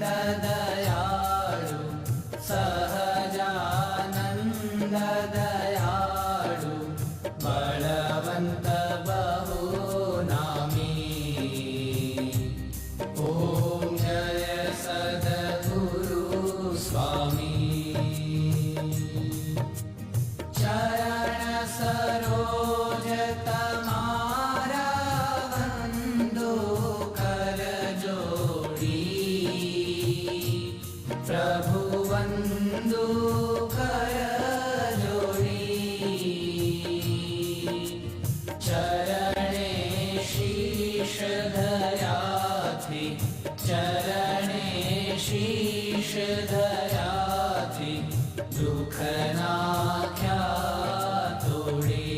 न्दु सहजानन्द दयालु बलवन्त शीश धराथि चरणे शीश धराथि दुःख नाख्या तोडी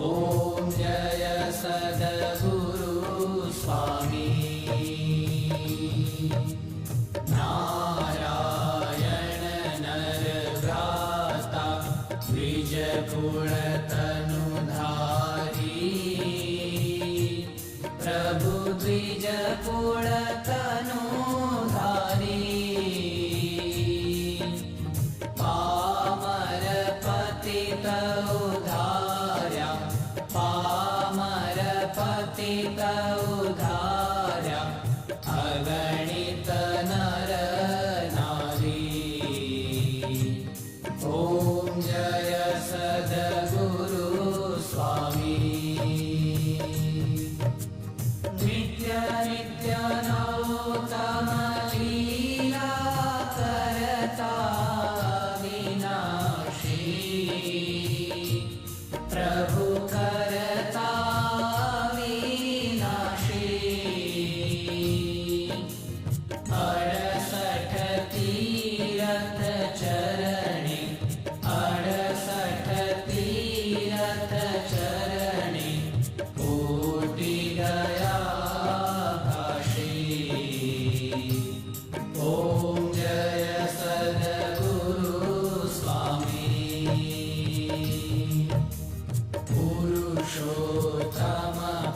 ॐ जय सद्गुरु स्वामी नारायण नर भ्राता जपुरतनो पामरपतितौधार्या पामरपतितौधार्या पति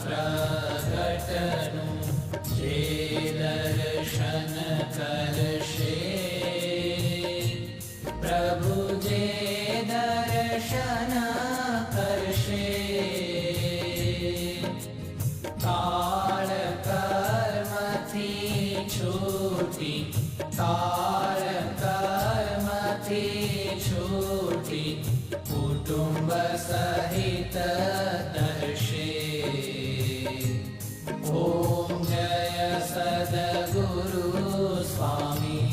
प्रकटनु जे दर्शन करशे छूटी। तार कर्मथी छोटी। कुटुंब सहित दर्शे। ॐ जय सदगुरु स्वामी।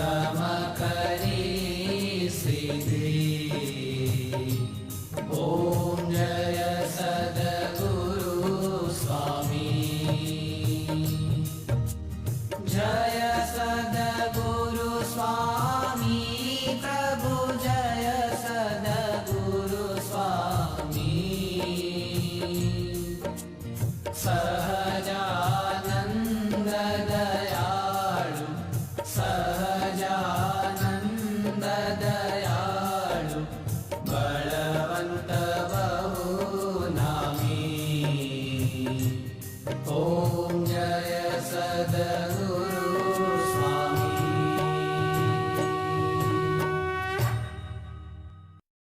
Sama Kala. the